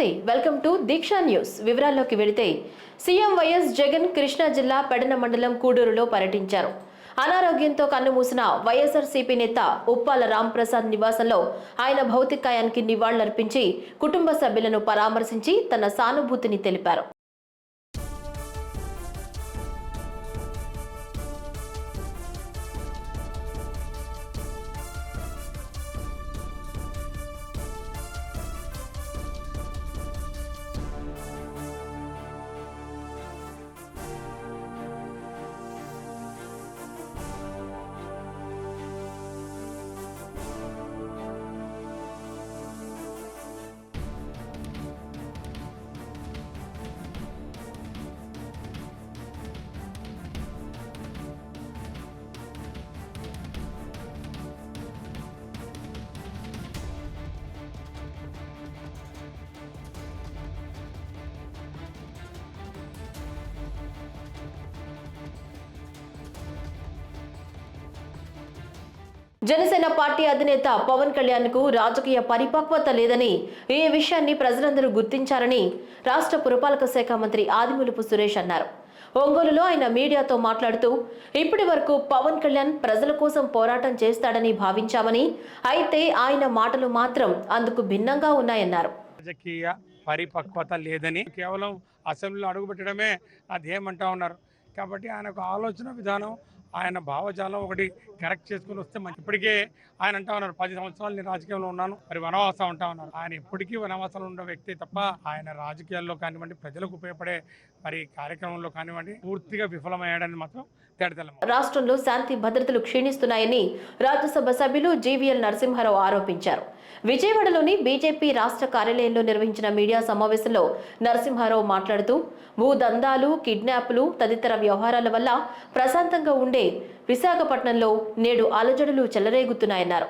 నమస్తే. Welcome to Diksha news. వివరాల్లోకి వెళితే సీఎం వైఎస్ జగన్ కృష్ణా జిల్లా పెడన మండలం కూడూరులో పర్యటించారు. అనారోగ్యంతో కన్నుమూసిన వైఎస్ఆర్సీపీ నేత ఉప్పాల రాంప్రసాద్ నివాసంలో ఆయన భౌతికాయానికి నివాళులర్పించి కుటుంబ సభ్యులను పరామర్శించి తన సానుభూతిని తెలిపారు. జనసేన పార్టీ అధినేత పవన్ కళ్యాణ్కు రాజకీయ పరిపక్వత లేదని ఈ విషయాన్ని ప్రజలందరూ గుర్తించారని రాష్ట్ర పురపాలక శాఖ మంత్రి ఆదిమూలపు సురేష్ అన్నారు. ఒంగోలులో ఆయన మీడియాతో మాట్లాడుతూ ఇప్పటి వరకు పవన్ కళ్యాణ్ ప్రజల కోసం పోరాటం చేస్తాడని భావించామని అయితే ఆయన మాటలు మాత్రం అందుకు భిన్నంగా ఉన్నాయన్నారు. రాజకీయ పరిపక్వత లేదని కేవలం అసెంబ్లీలో అడుగుపెట్టడమే అదేమంటా ఉన్నారు. కాబట్టి ఆయన ఆలోచన విధానం ఆయన భావజాలం ఒకటి కరెక్ట్ చేసుకుని వస్తే మంచి ఇప్పటికే ఆయన అంటా ఉన్నారు పది సంవత్సరాలు నేను రాజకీయంలో ఉన్నాను మరి వనవాసం అంటా ఉన్నారు. ఆయన ఎప్పటికీ వనవాసంలో ఉన్న వ్యక్తి తప్ప ఆయన రాజకీయాల్లో కానివ్వండి ప్రజలకు ఉపయోగపడే మరి కార్యక్రమంలో కానివ్వండి పూర్తిగా విఫలమయ్యాడని మాత్రం రాష్ట్రంలో శాంతి భద్రతలు క్షీణిస్తున్నాయని రాజ్యసభ సభ్యులు జీవీఎల్ నరసింహారావు ఆరోపించారు. విజయవాడలోని బీజేపీ రాష్ట్ర కార్యాలయంలో నిర్వహించిన మీడియా సమావేశంలో నరసింహారావు మాట్లాడుతూ భూదందాలు కిడ్నాప్లు తదితర వ్యవహారాల వల్ల ప్రశాంతంగా ఉండే విశాఖపట్నంలో నేడు అలజడులు చెలరేగుతున్నాయన్నారు.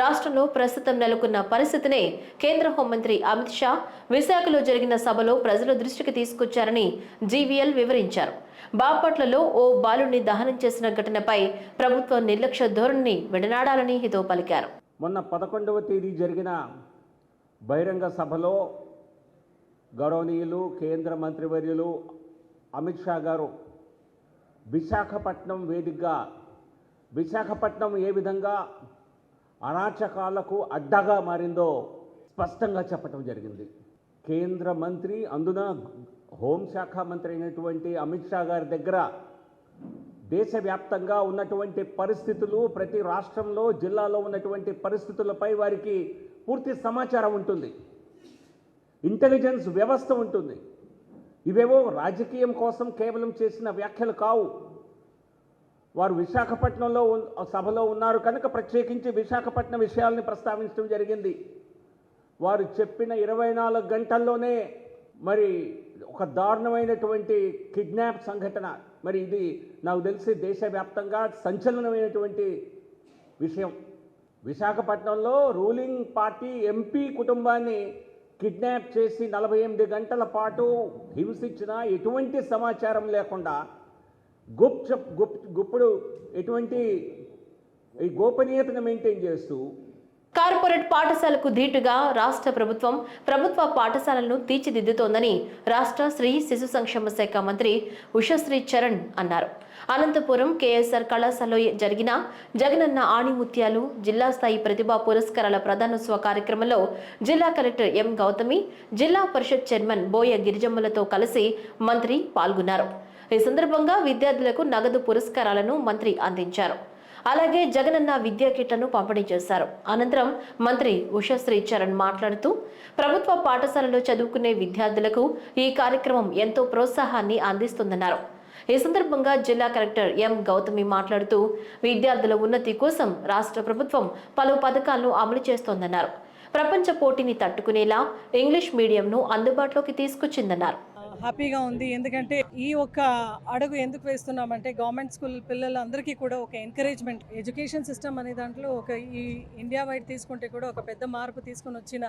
రాష్ట్రంలో ప్రస్తుతం నెలకొన్న పరిస్థితినే కేంద్ర హోంమంత్రి అమిత్ షా విశాఖలో జరిగిన సభలో ప్రజల దృష్టికి తీసుకొచ్చారని జీవీఎల్ వివరించారు. బాపట్లలో ఓ బాలుని దహనం చేసిన ఘటనపై ప్రభుత్వం నిర్లక్ష్య ధోరణిని విడనాడాలని హితో పలికారు. మొన్న పదకొండవ తేదీ జరిగిన బహిరంగ సభలో గౌరవనీయులు కేంద్ర మంత్రివర్యులు అమిత్ షా గారు విశాఖపట్నం వేదికగా విశాఖపట్నం ఏ విధంగా అరాచకాలకు అడ్డగా మారిందో స్పష్టంగా చెప్పటం జరిగింది. కేంద్ర మంత్రి అందున హోంశాఖ మంత్రి అయినటువంటి అమిత్ షా గారి దగ్గర దేశవ్యాప్తంగా ఉన్నటువంటి పరిస్థితులు ప్రతి రాష్ట్రంలో జిల్లాలో ఉన్నటువంటి పరిస్థితులపై వారికి పూర్తి సమాచారం ఉంటుంది. ఇంటెలిజెన్స్ వ్యవస్థ ఉంటుంది. ఇవేవో రాజకీయం కోసం కేవలం చేసిన వ్యాఖ్యలు కావు. వారు విశాఖపట్నంలో సభలో ఉన్నారు కనుక ప్రత్యేకించి విశాఖపట్నం విషయాల్ని ప్రస్తావించడం జరిగింది. వారు చెప్పిన ఇరవై నాలుగు గంటల్లోనే మరి ఒక దారుణమైనటువంటి కిడ్నాప్ సంఘటన. మరి ఇది నాకు తెలిసి దేశవ్యాప్తంగా సంచలనమైనటువంటి విషయం. విశాఖపట్నంలో రూలింగ్ పార్టీ ఎంపీ కుటుంబాన్ని కిడ్నాప్ చేసి నలభై ఎనిమిది గంటల పాటు హింసించిన ఎటువంటి సమాచారం లేకుండా గుప్ గుప్ గుప్పుడు ఎటువంటి ఈ గోపనీయతను మెయింటైన్ చేస్తూ కార్పొరేట్ పాఠశాలకు ధీటుగా రాష్ట్ర ప్రభుత్వం ప్రభుత్వ పాఠశాలలను తీర్చిదిద్దుతోందని రాష్ట్ర స్త్రీ శిశు సంక్షేమ శాఖ మంత్రి ఉషశ్రీ చరణ్ అన్నారు. అనంతపురం కేఎస్ఆర్ కళాశాలలో జరిగిన జగనన్న ఆణిముత్యాలు జిల్లా స్థాయి ప్రతిభా పురస్కారాల ప్రధానోత్సవ కార్యక్రమంలో జిల్లా కలెక్టర్ ఎం గౌతమి జిల్లా పరిషత్ చైర్మన్ బోయ గిరిజమ్మలతో కలిసి మంత్రి పాల్గొన్నారు. ఈ సందర్భంగా విద్యార్థులకు నగదు పురస్కారాలను మంత్రి అందించారు. అలాగే జగనన్న విద్యా కిట్లను పంపిణీ చేశారు. అనంతరం మంత్రి ఉషశ్రీ చరణ్ మాట్లాడుతూ ప్రభుత్వ పాఠశాలలో చదువుకునే విద్యార్థులకు ఈ కార్యక్రమం ఎంతో ప్రోత్సాహాన్ని అందిస్తుందన్నారు. ఈ సందర్భంగా జిల్లా కలెక్టర్ ఎం గౌతమి మాట్లాడుతూ విద్యార్థుల ఉన్నతి కోసం రాష్ట్ర ప్రభుత్వం పలు పథకాలను అమలు చేస్తోందన్నారు. ప్రపంచ పోటీని తట్టుకునేలా ఇంగ్లీష్ మీడియంను అందుబాటులోకి తీసుకొచ్చిందన్నారు. హ్యాపీగా ఉంది. ఎందుకంటే ఈ ఒక్క అడుగు ఎందుకు వేస్తున్నామంటే గవర్నమెంట్ స్కూల్ పిల్లలందరికీ కూడా ఒక ఎంకరేజ్మెంట్ ఎడ్యుకేషన్ సిస్టమ్ అనే దాంట్లో ఒక ఈ ఇండియా వైడ్ తీసుకుంటే కూడా ఒక పెద్ద మార్పు తీసుకొని వచ్చిన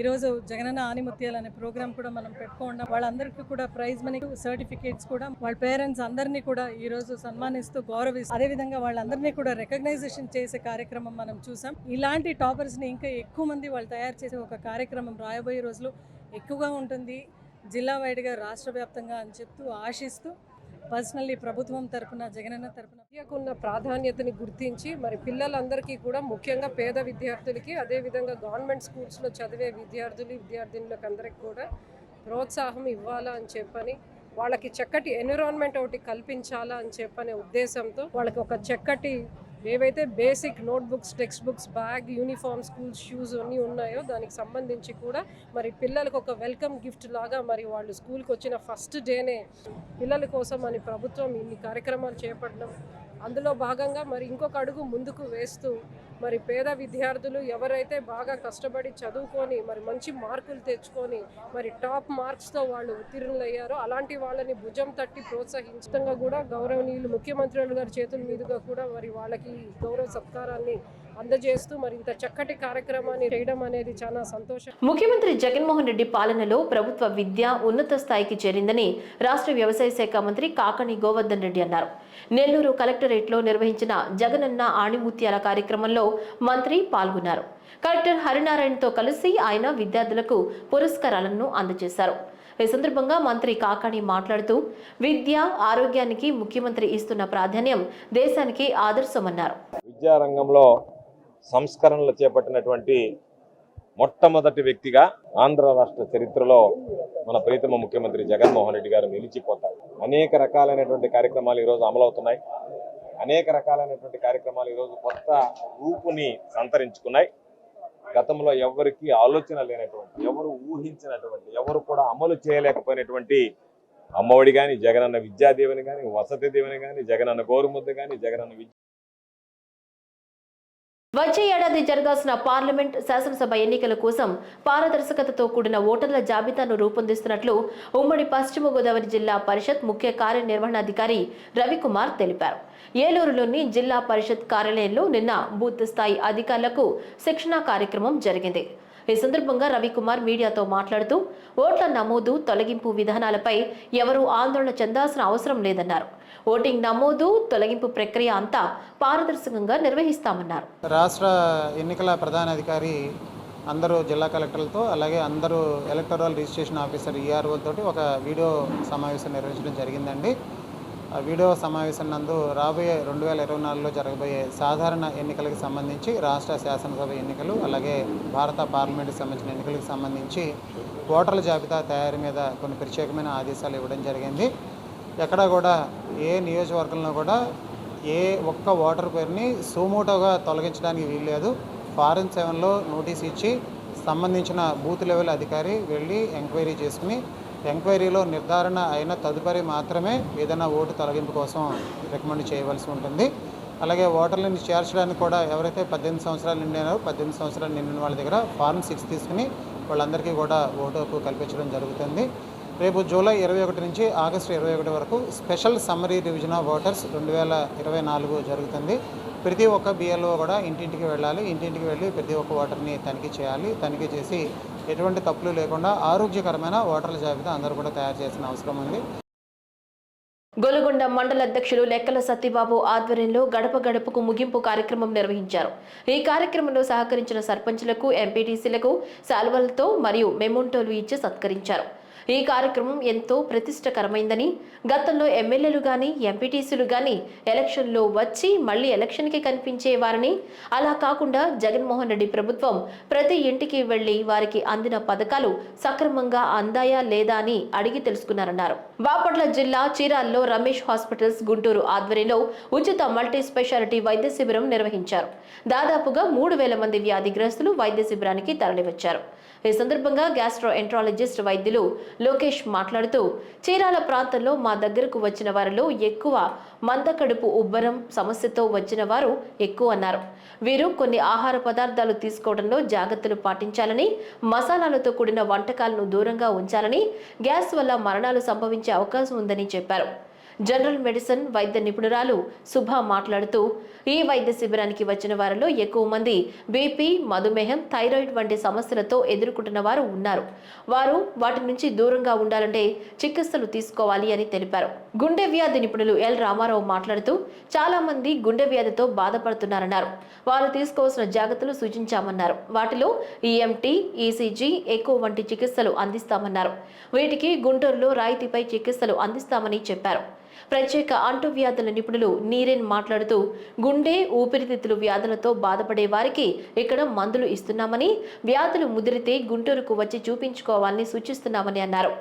ఈరోజు జగనన్న ఆనిముత్యాలు అనే ప్రోగ్రామ్ కూడా మనం పెట్టుకోండి వాళ్ళందరికీ కూడా ప్రైజ్ మనీ సర్టిఫికేట్స్ కూడా వాళ్ళ పేరెంట్స్ అందరినీ కూడా ఈరోజు సన్మానిస్తూ గౌరవిస్తూ అదేవిధంగా వాళ్ళందరినీ కూడా రికగ్నైజేషన్ చేసే కార్యక్రమం మనం చూసాం. ఇలాంటి టాపర్స్ని ఇంకా ఎక్కువ మంది వాళ్ళు తయారు చేసే ఒక కార్యక్రమం రాయబోయే రోజులు ఎక్కువగా ఉంటుంది. జిల్లా వైడ్గా రాష్ట్ర వ్యాప్తంగా అని చెప్తూ ఆశిస్తూ పర్సనల్లీ ప్రభుత్వం తరపున జగనన్న తరపున విద్యకున్న ప్రాధాన్యతని గుర్తించి మరి పిల్లలందరికీ కూడా ముఖ్యంగా పేద విద్యార్థులకి అదేవిధంగా గవర్నమెంట్ స్కూల్స్లో చదివే విద్యార్థులు విద్యార్థినులకు అందరికి కూడా ప్రోత్సాహం ఇవ్వాలా అని చెప్పని వాళ్ళకి చక్కటి ఎన్విరాన్మెంట్ ఒకటి కల్పించాలా అని చెప్పనే ఉద్దేశంతో వాళ్ళకి ఒక చక్కటి ఏవైతే basic notebooks text books bag uniform school shoes అన్నీ ఉన్నాయో దానికి సంబంధించి కూడా మరి పిల్లలకు ఒక వెల్కమ్ గిఫ్ట్ లాగా మరి వాళ్ళు స్కూల్కి వచ్చిన ఫస్ట్ డేనే పిల్లల కోసం అని ప్రభుత్వం ఇన్ని కార్యక్రమాలు చేపట్టడం అందులో భాగంగా మరి ఇంకొక అడుగు ముందుకు వేస్తూ మరి పేద విద్యార్థులు ఎవరైతే బాగా కష్టపడి చదువుకొని మరి మంచి మార్కులు తెచ్చుకొని మరి టాప్ మార్క్స్తో వాళ్ళు ఉత్తీర్ణులయ్యారో అలాంటి వాళ్ళని భుజం తట్టి ప్రోత్సహించడంగా కూడా గౌరవనీయులు ముఖ్యమంత్రులు గారి చేతుల మీదుగా కూడా మరి వాళ్ళకి గౌరవ సత్కారాన్ని అందజేస్తూ మరి ఇంత చక్కటి కార్యక్రమాన్ని చేయడం అనేది చాలా సంతోషం. ముఖ్యమంత్రి జగన్మోహన్ రెడ్డి పాలనలో ప్రభుత్వ విద్య ఉన్నత స్థాయికి చేరిందని రాష్ట్ర వ్యవసాయ శాఖ మంత్రి కాకని గోవర్ధన్ రెడ్డి అన్నారు. నెల్లూరు కలెక్టరేట్లో నిర్వహించిన జగనన్న ఆణిముత్యాల కార్యక్రమంలో మంత్రి పాల్గొన్నారు. కలెక్టర్ హరినారాయణతో కలిసి ఆయన విద్యార్థులకు పురస్కారాలను అందజేశారు. ఈ సందర్భంగా మంత్రి కాకాణి మాట్లాడుతూ విద్య ఆరోగ్యానికి ముఖ్యమంత్రి ఇస్తున్న ప్రాధాన్యం దేశానికి ఆదర్శమన్నారు. విద్యారంగంలో సంస్కరణలు చేపట్టినటువంటి మొట్టమొదటి వ్యక్తిగా ఆంధ్ర రాష్ట్ర చరిత్రలో మన ప్రీతమ ముఖ్యమంత్రి జగన్మోహన్ రెడ్డి గారు నిలిచిపోతారు. అనేక రకాలైనటువంటి కార్యక్రమాలు ఈరోజు అమలవుతున్నాయి. అనేక రకాలైనటువంటి కార్యక్రమాలు ఈరోజు కొత్త రూపుని సంతరించుకున్నాయి. గతంలో ఎవరికి ఆలోచన లేనటువంటి ఎవరు ఊహించినటువంటి ఎవరు కూడా అమలు చేయలేకపోయినటువంటి అమ్మఒడి కానీ జగనన్న విద్యాదీవెని కానీ వసతి దీవెని కానీ జగనన్న గోరుముద్ద కానీ జగనన్న విద్య వచ్చే ఏడాది జరగాల్సిన పార్లమెంట్ శాసనసభ ఎన్నికల కోసం పారదర్శకతతో కూడిన ఓటర్ల జాబితాను రూపొందిస్తున్నట్లు ఉమ్మడి పశ్చిమ గోదావరి జిల్లా పరిషత్ ముఖ్య కార్యనిర్వహణాధికారి రవికుమార్ తెలిపారు. ఏలూరులోని జిల్లా పరిషత్ కార్యాలయంలో నిన్న బూత్ స్థాయి అధికారులకు శిక్షణా కార్యక్రమం జరిగింది. ఈ సందర్భంగా రవికుమార్ మీడియాతో మాట్లాడుతూ ఓట్ల నమోదు తొలగింపు విధానాలపై ఎవరూ ఆందోళన చెందాల్సిన అవసరం లేదన్నారు. ఓటింగ్ నమోదు తొలగింపు ప్రక్రియ అంతా పారదర్శకంగా నిర్వహిస్తామన్నారు. రాష్ట్ర ఎన్నికల ప్రధాన అధికారి అందరూ జిల్లా కలెక్టర్లతో అలాగే అందరూ ఎలక్టరల్ రిజిస్ట్రేషన్ ఆఫీసర్ ఈఆర్ఓ తోటి ఒక వీడియో సమావేశం నిర్వహించడం జరిగిందండి. వీడియో సమావేశం నందు రాబోయే రెండు వేల ఇరవై నాలుగులో జరగబోయే సాధారణ ఎన్నికలకు సంబంధించి రాష్ట్ర శాసనసభ ఎన్నికలు అలాగే భారత పార్లమెంటుకి సంబంధించిన ఎన్నికలకు సంబంధించి ఓటర్ల జాబితా తయారీ మీద కొన్ని ప్రత్యేకమైన ఆదేశాలు ఇవ్వడం జరిగింది. ఎక్కడ కూడా ఏ నియోజకవర్గంలో కూడా ఏ ఒక్క ఓటర్ పేరుని సుమోటోగా తొలగించడానికి వీల్లేదు. ఫారెన్ సెవెన్లో నోటీస్ ఇచ్చి సంబంధించిన బూత్ లెవెల్ అధికారి వెళ్ళి ఎంక్వైరీ చేసుకుని ఎంక్వైరీలో నిర్ధారణ అయిన తదుపరి మాత్రమే ఏదైనా ఓటు తొలగింపు కోసం రికమెండ్ చేయవలసి ఉంటుంది. అలాగే ఓటర్లను చేర్చడానికి కూడా ఎవరైతే పద్దెనిమిది సంవత్సరాలు నిండినారో పద్దెనిమిది సంవత్సరాలు నిండిన వాళ్ళ దగ్గర ఫార్మ్ సిక్స్ తీసుకుని వాళ్ళందరికీ కూడా ఓటు హక్కు కల్పించడం జరుగుతుంది. రేపు జూలై ఇరవై ఒకటి నుంచి ఆగస్టు ఇరవై ఒకటి వరకు special summary revision of voters రెండు వేల ఇరవై నాలుగు జరుగుతుంది. ప్రతి ఒక్క బిఎల్ఓ కూడా ఇంటింటికి వెళ్ళాలి. ఇంటింటికి వెళ్ళి ప్రతి ఒక్క ఓటర్ని తనిఖీ చేయాలి. తనిఖీ చేసి ఎటువంటి తప్పులు లేకుండా ఆరోగ్యకరమైన ఓటర్ల జాబితా అందరూ కూడా తయారు చేసిన అవసరం ఉంది. గొలుగొండ మండల అధ్యక్షులు లెక్కల సత్యబాబు ఆధ్వర్యంలో గడప గడపకు ముగింపు కార్యక్రమం నిర్వహించారు. ఈ కార్యక్రమంలో సహకరించిన సర్పంచులకు ఎంపీటీసీలకు శాల్వలతో మరియు మెమోంటోలు ఇచ్చి సత్కరించారు. ఈ కార్యక్రమం ఎంతో ప్రతిష్టకరమైందని. గతంలో ఎమ్మెల్యేలు కానీ ఎంపీటీసీలు కానీ ఎలక్షన్లో వచ్చి మళ్ళీ ఎలక్షన్కి కనిపించేవారని. అలా కాకుండా జగన్మోహన్ రెడ్డి ప్రభుత్వం ప్రతి ఇంటికి వెళ్ళి వారికి అందిన పథకాలు సక్రమంగా అందాయా లేదా అని అడిగి తెలుసుకున్నారన్నారు. బాపట్ల జిల్లా చీరాల్లో రమేష్ హాస్పిటల్స్ గుంటూరు ఆధ్వర్యంలో ఉచిత మల్టీ స్పెషాలిటీ వైద్య శిబిరం నిర్వహించారు. దాదాపుగా మూడు వేల మంది వ్యాధిగ్రస్తులు వైద్య శిబిరానికి తరలివచ్చారు. ఈ సందర్భంగా గ్యాస్ట్రో ఎంట్రాలజిస్ట్ వైద్యులు లోకేష్ మాట్లాడుతూ చీరాల ప్రాంతంలో మా దగ్గరకు వచ్చిన వారిలో ఎక్కువ మందకడుపు ఉబ్బరం సమస్యతో వచ్చిన వారు ఎక్కువ అన్నారు. వీరు కొన్ని ఆహార పదార్థాలు తీసుకోవడంలో జాగ్రత్తలు పాటించాలని మసాలాలతో కూడిన వంటకాలను దూరంగా ఉంచాలని గ్యాస్ వల్ల మరణాలు సంభవించే అవకాశం ఉందని చెప్పారు. జనరల్ మెడిసిన్ వైద్య నిపుణురాలు సుభ మాట్లాడుతూ ఈ వైద్య శిబిరానికి వచ్చిన వారిలో ఎక్కువ మంది బీపీ మధుమేహం థైరాయిడ్ వంటి సమస్యలతో ఎదుర్కొంటున్న వారు ఉన్నారు. వారు వాటి నుంచి దూరంగా ఉండాలంటే చికిత్సలు తీసుకోవాలి అని తెలిపారు. గుండె వ్యాధి నిపుణులు ఎల్ రామారావు మాట్లాడుతూ చాలా మంది గుండె వ్యాధితో బాధపడుతున్నారన్నారు. వారు తీసుకోవాల్సిన జాగ్రత్తలు సూచించామన్నారు. వాటిలో ఈఎంటీ ఈసీజీ ఎక్కువ వంటి చికిత్సలు అందిస్తామన్నారు. వీటికి గుంటూరులో రాయితీపై చికిత్సలు అందిస్తామని చెప్పారు. ప్రత్యేక అంటువ్యాధుల నిపుణులు నీరెన్ మాట్లాడుతూ గుండె ఊపిరితిత్తులు వ్యాధులతో బాధపడే వారికి ఇక్కడ మందులు ఇస్తున్నామని వ్యాధులు ముదిరితే గుంటూరుకు వచ్చి చూపించుకోవాలని సూచిస్తున్నామని అన్నారు.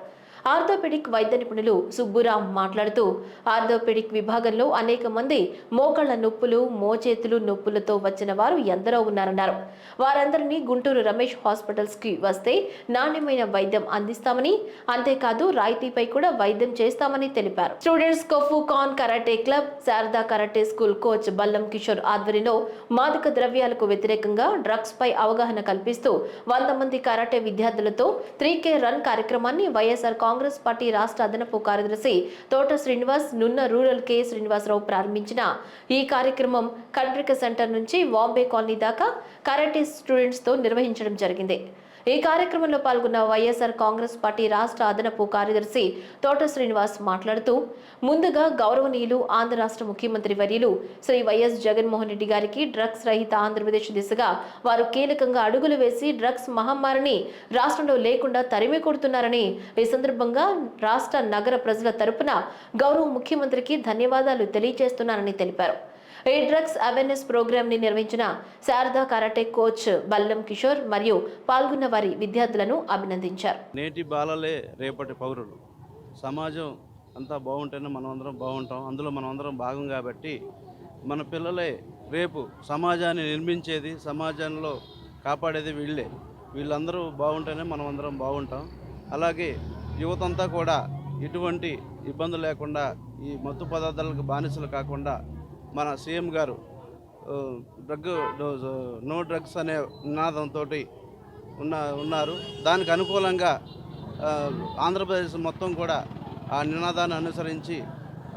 ఆర్థోపెడిక్ వైద్య నిపుణులు సుబ్బురాం మాట్లాడుతూ ఆర్థోపెడిక్ విభాగంలో అనేక మంది మోకళ్ళ నొప్పులు మోచేతులు నొప్పులతో వచ్చిన వారు ఎందరో ఉన్నారన్నారు. వారందరినీ గుంటూరు రమేష్ హాస్పిటల్స్కి వస్తే నాణ్యమైన వైద్యం అందిస్తామని అంతేకాదు రాయితీపై కూడా వైద్యం చేస్తామని తెలిపారు. Students Kofukan karate club Sharada karate school coach Ballam Kishore ఆధ్వర్యంలో మాదక ద్రవ్యాలకు వ్యతిరేకంగా డ్రగ్స్ పై అవగాహన కల్పిస్తూ వంద మంది కరాటే విద్యార్థులతో త్రీ కే రన్ కార్యక్రమాన్ని వైఎస్ఆర్ కాంగ్రెస్ పార్టీ రాష్ట్ర అదనపు కార్యదర్శి తోట శ్రీనివాస్ నున్న రూరల్ కె. శ్రీనివాసరావు ప్రారంభించిన ఈ కార్యక్రమం కండ్రిక సెంటర్ నుంచి వాంబే కాలనీ దాకా కరాటే స్టూడెంట్స్తో నిర్వహించడం జరిగింది. ఈ కార్యక్రమంలో పాల్గొన్న వైఎస్ఆర్ కాంగ్రెస్ పార్టీ రాష్ట్ర అదనపు కార్యదర్శి తోట శ్రీనివాస్ మాట్లాడుతూ ముందుగా గౌరవనీయులు ఆంధ్ర రాష్ట్ర ముఖ్యమంత్రి వర్యులు శ్రీ వైఎస్ జగన్మోహన్ రెడ్డి గారికి డ్రగ్స్ రహిత ఆంధ్రప్రదేశ్ దిశగా వారు కీలకంగా అడుగులు వేసి డ్రగ్స్ మహమ్మారిని రాష్ట్రంలో లేకుండా తరిమి కొడుతున్నారని ఈ సందర్భంగా రాష్ట్ర నగర ప్రజల తరపున గౌరవ ముఖ్యమంత్రికి ధన్యవాదాలు తెలియజేస్తున్నారని తెలిపారు. ఈ డ్రగ్స్ అవేర్నెస్ ప్రోగ్రామ్ని నిర్వహించిన శారదా కరాటే కోచ్ బల్లం కిషోర్ మరియు పాల్గొన్న వారి విద్యార్థులను అభినందించారు. నేటి బాలలే రేపటి పౌరులు. సమాజం అంతా బాగుంటేనే మనం అందరం బాగుంటాం. అందులో మనం అందరం భాగం కాబట్టి మన పిల్లలే రేపు సమాజాన్ని నిర్మించేది సమాజంలో కాపాడేది వీళ్ళే. వీళ్ళందరూ బాగుంటేనే మనం అందరం బాగుంటాం. అలాగే యువతంతా కూడా ఎటువంటి ఇబ్బంది లేకుండా ఈ మత్తు పదార్థాలకు బానిసలు కాకుండా మన సీఎం గారు డ్రగ్ నో డ్రగ్స్ అనే నినాదంతో ఉన్న ఉన్నారు. దానికి అనుకూలంగా ఆంధ్రప్రదేశ్ మొత్తం కూడా ఆ నినాదాన్ని అనుసరించి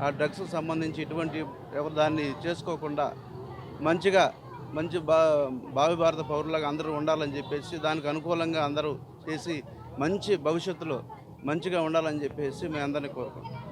ఆ డ్రగ్స్కి సంబంధించి ఇటువంటి ఎవరు దాన్ని చేసుకోకుండా మంచిగా మంచి బా భావి భారత పౌరులుగా అందరూ ఉండాలని చెప్పేసి దానికి అనుకూలంగా అందరూ చేసి మంచి భవిష్యత్తులో మంచిగా ఉండాలని చెప్పేసి మేము అందరినీ కోరుకుంటాం